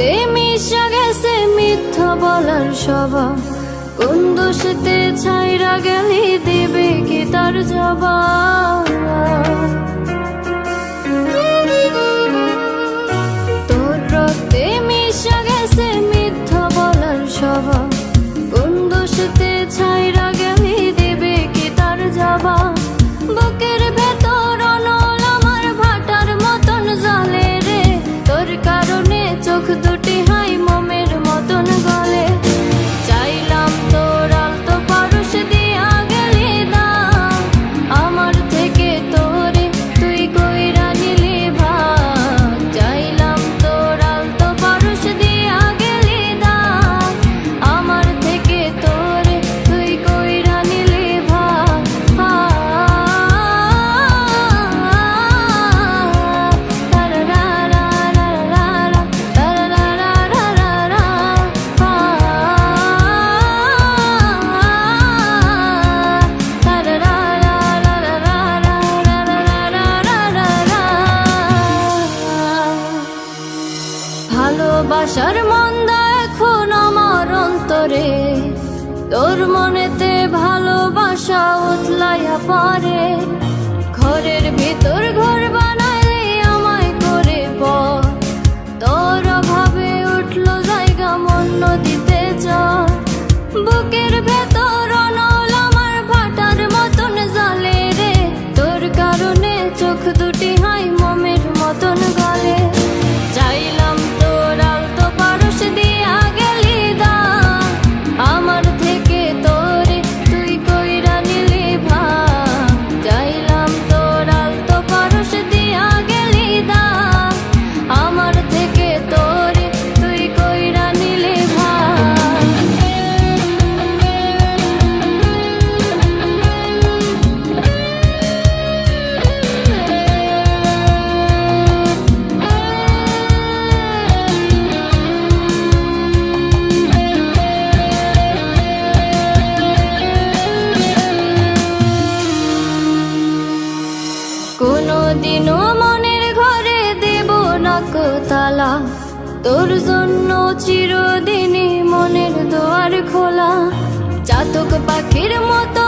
তে মিশা গেছে মিথ্যা বলার স্বভাব কোন দোষেতে ছাইরা গেলি দেবে কি তার জবাব? বাসার মন্দা এখন আমার অন্তরে। তোর মনেতে ভালোবাসা উতলাইয়া পারে ঘরের ভিতর ঘর তালা তোর জন্য চিরদিনই মনের দোয়ার খোলা। চাতক পাখির মতো